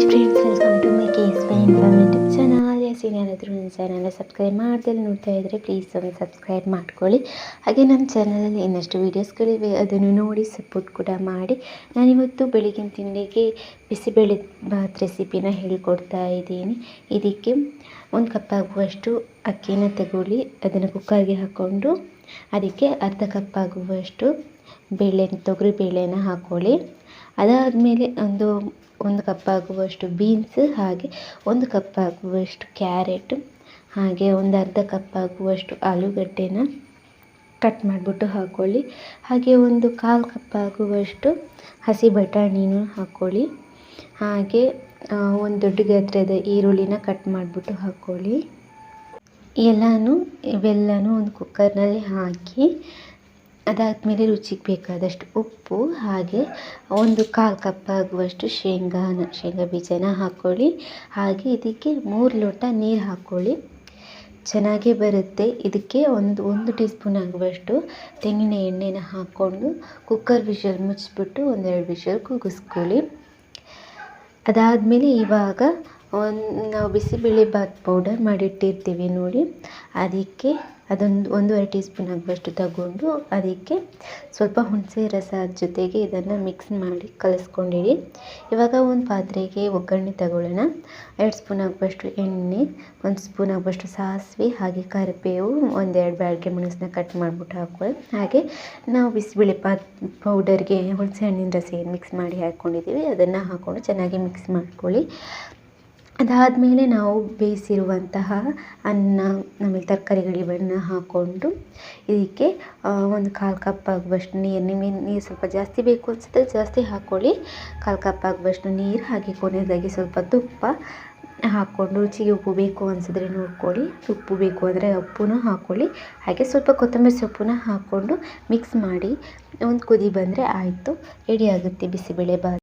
Hi friends welcome to my case by informative channel S ಏನಾದರೂ ನನ್ನ ಚಾನಲ್ನ subscribe ಮಾಡ್ದಲ್ಲಿ ನೋಡ್ತಾ ಇದ್ದರೆ ಪ್ಲೀಸ್ ಒಂದು ಸಬ್ಸ್ಕ್ರೈಬ್ ಮಾಡ್ಕೊಳ್ಳಿ. ಹಾಗೆ ನಮ್ಮ ಚಾನಲಲ್ಲಿ ಇನ್ನಷ್ಟು ವೀಡಿಯೋಸ್ಗಳಿವೆ ಅದನ್ನು ನೋಡಿ ಸಪೋರ್ಟ್ ಕೂಡ ಮಾಡಿ. ನಾನಿವತ್ತು ಬೆಳಗಿನ ತಿಂಡಿಗೆ ಬಿಸಿಬೇಳೆ ಭಾತ್ ರೆಸಿಪಿನ ಹೇಳ್ಕೊಡ್ತಾ ಇದ್ದೀನಿ. ಇದಕ್ಕೆ ಒಂದು ಕಪ್ ಆಗುವಷ್ಟು ಅಕ್ಕಿನ ತಗೊಳ್ಳಿ, ಅದನ್ನು ಕುಕ್ಕರ್ಗೆ ಹಾಕ್ಕೊಂಡು ಅದಕ್ಕೆ ಅರ್ಧ ಕಪ್ ಆಗುವಷ್ಟು ಬೇಳೆ ತೊಗರಿ ಬೇಳೆನ ಹಾಕ್ಕೊಳ್ಳಿ ಅದಾದಮೇಲೆ ಒಂದು ಒಂದು ಕಪ್ ಆಗುವಷ್ಟು ಬೀನ್ಸ್ ಹಾಗೆ ಒಂದು ಕಪ್ ಆಗುವಷ್ಟು ಕ್ಯಾರೆಟ್ ಹಾಗೆ ಒಂದು ಅರ್ಧ ಕಪ್ ಆಗುವಷ್ಟು ಆಲೂಗಡ್ಡೆನ ಕಟ್ ಮಾಡಿಬಿಟ್ಟು ಹಾಕ್ಕೊಳ್ಳಿ ಹಾಗೆ ಒಂದು ಕಾಲು ಕಪ್ ಆಗುವಷ್ಟು ಹಸಿ ಬಟಾಣಿನೂ ಹಾಕ್ಕೊಳ್ಳಿ ಹಾಗೆ ಒಂದು ದೊಡ್ಡ ಗಾತ್ರದ ಈರುಳ್ಳಿನ ಕಟ್ ಮಾಡಿಬಿಟ್ಟು ಹಾಕ್ಕೊಳ್ಳಿ ಎಲ್ಲನೂ, ಇವೆಲ್ಲನೂ ಒಂದು ಕುಕ್ಕರ್ನಲ್ಲಿ ಹಾಕಿ ಅದಾದಮೇಲೆ ರುಚಿಗೆ ಬೇಕಾದಷ್ಟು ಉಪ್ಪು, ಹಾಗೆ ಒಂದು ಕಾಲು ಕಪ್ ಆಗುವಷ್ಟು ಶೇಂಗಾನ ಶೇಂಗಾ ಬೀಜನ ಹಾಕ್ಕೊಳ್ಳಿ ಹಾಗೆ ಇದಕ್ಕೆ ಮೂರು ಲೋಟ ನೀರು ಹಾಕ್ಕೊಳ್ಳಿ ಚೆನ್ನಾಗೇ ಬರುತ್ತೆ. ಇದಕ್ಕೆ ಒಂದು ಒಂದು ಟೀ ಸ್ಪೂನ್ ಆಗುವಷ್ಟು ತೆಂಗಿನ ಎಣ್ಣೆನ ಹಾಕ್ಕೊಂಡು ಕುಕ್ಕರ್ ವಿಷಲ್ ಮುಚ್ಚಿಬಿಟ್ಟು ಒಂದೆರಡು ವಿಷಲ್ ಕೂಗಿಸ್ಕೊಳ್ಳಿ ಅದಾದಮೇಲೆ ಇವಾಗ ಒಂದು, ನಾವು ಬಿಸಿಬೇಳೆಭಾತ್ ಪೌಡರ್ ಮಾಡಿಟ್ಟಿರ್ತೀವಿ ನೋಡಿ. ಅದಕ್ಕೆ ಅದೊಂದು ಒಂದೂವರೆ ಟೀ ಸ್ಪೂನ್ ಆಗುವಷ್ಟು ತಗೊಂಡು ಅದಕ್ಕೆ ಸ್ವಲ್ಪ ಹುಣಸೆ ರಸ ಜೊತೆಗೆ ಇದನ್ನು ಮಿಕ್ಸ್ ಮಾಡಿ ಕಲಿಸ್ಕೊಂಡಿಡಿ ಇವಾಗ ಒಂದು ಪಾತ್ರೆಗೆ ಒಗ್ಗರಣೆ ತಗೊಳ್ಳೋಣ. ಎರಡು ಸ್ಪೂನ್ ಆಗುವಷ್ಟು ಎಣ್ಣೆ, ಒಂದು ಸ್ಪೂನ್ ಆಗುವಷ್ಟು ಸಾಸಿವೆ, ಹಾಗೆ ಕರಿಬೇವು, ಒಂದೆರಡು ಬ್ಯಾಡಿಗೆ ಮೆಣಸನ್ನ ಕಟ್ ಮಾಡಿಬಿಟ್ಟು ಹಾಕೊಳ್ಳಿ. ಹಾಗೆ ನಾವು ಬಿಸಿಬೇಳೆ ಪಾತ್ ಪೌಡರ್ಗೆ ಹುಣಸೆ ಹಣ್ಣಿನ ರಸ ಏನು ಮಿಕ್ಸ್ ಮಾಡಿ ಹಾಕ್ಕೊಂಡಿದ್ದೀವಿ ಅದನ್ನು ಹಾಕ್ಕೊಂಡು ಚೆನ್ನಾಗಿ ಮಿಕ್ಸ್ ಮಾಡ್ಕೊಳ್ಳಿ. ಅದಾದಮೇಲೆ ನಾವು ಬೇಯಿಸಿರುವಂತಹ ಅನ್ನ, ಆಮೇಲೆ ತರಕಾರಿಗಳಿವನ್ನ ಹಾಕ್ಕೊಂಡು ಇದಕ್ಕೆ ಒಂದು ಕಾಲು ಕಪ್ ಆಗುವಷ್ಟು ನೀರು, ನಿಮಗೆ ನೀರು ಸ್ವಲ್ಪ ಜಾಸ್ತಿ ಬೇಕು ಅನಿಸಿದ್ರೆ ಜಾಸ್ತಿ ಹಾಕ್ಕೊಳ್ಳಿ ಕಾಲು ಕಪ್ ಆಗುವಷ್ಟು ನೀರು ಹಾಗೆ ಕೊನೆಯದಾಗಿ ಸ್ವಲ್ಪ ತುಪ್ಪ ಹಾಕ್ಕೊಂಡು ರುಚಿಗೆ ಉಪ್ಪು ಬೇಕು ಅನಿಸಿದ್ರೆ ನೋಡ್ಕೊಳ್ಳಿ. ಉಪ್ಪು ಬೇಕು ಅಂದರೆ ಉಪ್ಪನ್ನು ಹಾಕ್ಕೊಳ್ಳಿ ಹಾಗೆ ಸ್ವಲ್ಪ ಕೊತ್ತಂಬರಿ ಸೊಪ್ಪನ್ನು ಹಾಕ್ಕೊಂಡು ಮಿಕ್ಸ್ ಮಾಡಿ ಒಂದು ಕುದಿ ಬಂದರೆ ಆಯಿತು. ರೆಡಿ ಆಗುತ್ತೆ ಬಿಸಿಬೇಳೆ ಬಾತ್.